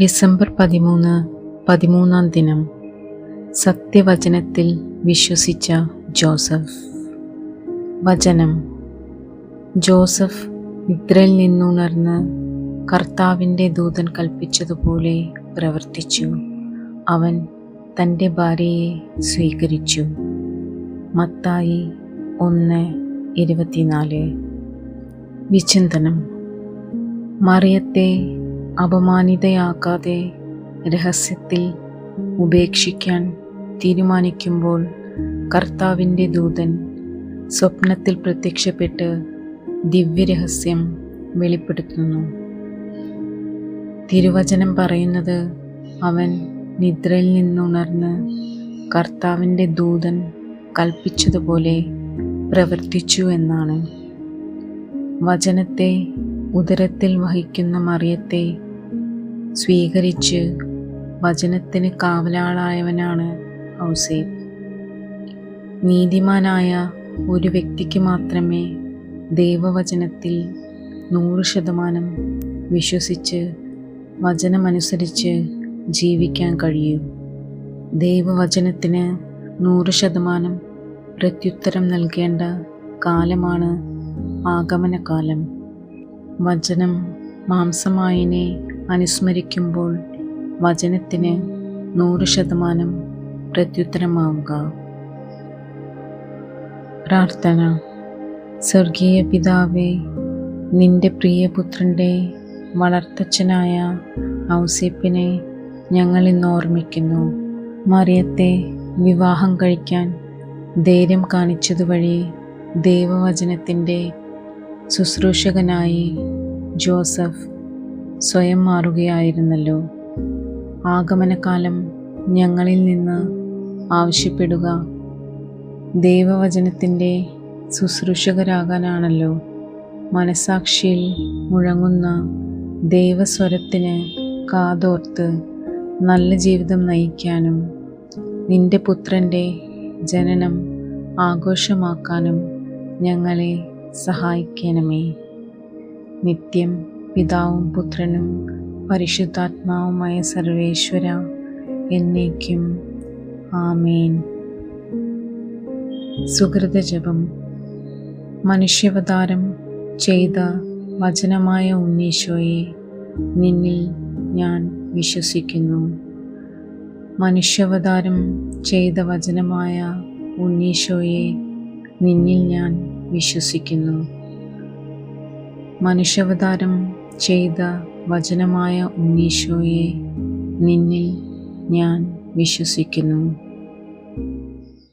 December പതിമൂന്ന് പതിമൂന്നാം ദിനം. സത്യവചനത്തിൽ വിശ്വസിച്ച ജോസഫ്. വചനം. ജോസഫ് നിദ്രയിൽ നിന്നുണർന്ന് കർത്താവിന്റെ ദൂതൻ കൽപ്പിച്ചതുപോലെ പ്രവർത്തിച്ചു. അവൻ തന്റെ ഭാര്യയെ സ്വീകരിച്ചു. മത്തായി ഒന്ന് ഇരുപത്തിനാല്. വിചിന്തനം. മറിയത്തെ അപമാനിതയാക്കാതെ രഹസ്യത്തിൽ ഉപേക്ഷിക്കാൻ തീരുമാനിക്കുമ്പോൾ കർത്താവിന്റെ ദൂതൻ സ്വപ്നത്തിൽ പ്രത്യക്ഷപ്പെട്ട് ദിവ്യരഹസ്യം വെളിപ്പെടുത്തുന്നു. തിരുവചനം പറയുന്നത് അവൻ നിദ്രയിൽ നിന്നുണർന്ന് കർത്താവിന്റെ ദൂതൻ കൽപ്പിച്ചതുപോലെ പ്രവർത്തിച്ചു എന്നാണ്. വചനത്തെ ഉദരത്തിൽ വഹിക്കുന്ന മറിയത്തെ സ്വീകരിച്ച് വചനത്തിന് കാവലാളായവനാണ് ഔസേബ് നീതിമാനായ ഒരു വ്യക്തിക്ക് മാത്രമേ ദൈവവചനത്തിൽ നൂറ് ശതമാനം വിശ്വസിച്ച് വചനമനുസരിച്ച് ജീവിക്കാൻ കഴിയൂ. ദൈവവചനത്തിന് നൂറ് ശതമാനം പ്രത്യുത്തരം നൽകേണ്ട കാലമാണ് ആഗമനകാലം. വചനം മാംസമായിനെ അനുസ്മരിക്കുമ്പോൾ വചനത്തിന് നൂറ് ശതമാനം പ്രത്യുത്തരമാവുക. പ്രാർത്ഥന. സ്വർഗീയ പിതാവേ നിന്റെ പ്രിയപുത്രന്റെ വളർത്തച്ഛനായ ഔസേപ്പിനെ ഞങ്ങൾ ഇന്ന് ഓർമ്മിക്കുന്നു. മറിയത്തെ വിവാഹം കഴിക്കാൻ ധൈര്യം കാണിച്ചതുവഴി ദൈവവചനത്തിന്റെ ശുശ്രൂഷകനായി ജോസഫ് സ്വയം മാറുകയായിരുന്നല്ലോ. ആഗമനകാലം ഞങ്ങളിൽ നിന്ന് ആവശ്യപ്പെടുക ദൈവവചനത്തിന്റെ ശുശ്രൂഷകരാകാനാണല്ലോ. മനസാക്ഷിയിൽ മുഴങ്ങുന്ന ദൈവസ്വരത്തിന് കാതോർത്ത് നല്ല ജീവിതം നയിക്കാനും നിന്റെ പുത്രന്റെ ജനനം ആഘോഷമാക്കാനും ഞങ്ങളെ സഹായിക്കണമേ. നിത്യം പിതാവും പുത്രനും പരിശുദ്ധാത്മാവുമായ സർവേശ്വര എന്നേക്കും. ആമേൻ. സുഹൃതജപം. മനുഷ്യവതാരം ചെയ്ത വചനമായ ഉണ്ണീശോയെ നിന്നിൽ ഞാൻ വിശ്വസിക്കുന്നു. മനുഷ്യവതാരം ചെയ്ത വചനമായ ഉണ്ണീശോയെ നിന്നിൽ ഞാൻ വിശ്വസിക്കുന്നു. മനുഷ്യാവതാരം ചെയ്ത വചനമായ ഉണ്ണീശോയെ നിന്നിൽ ഞാൻ വിശ്വസിക്കുന്നു.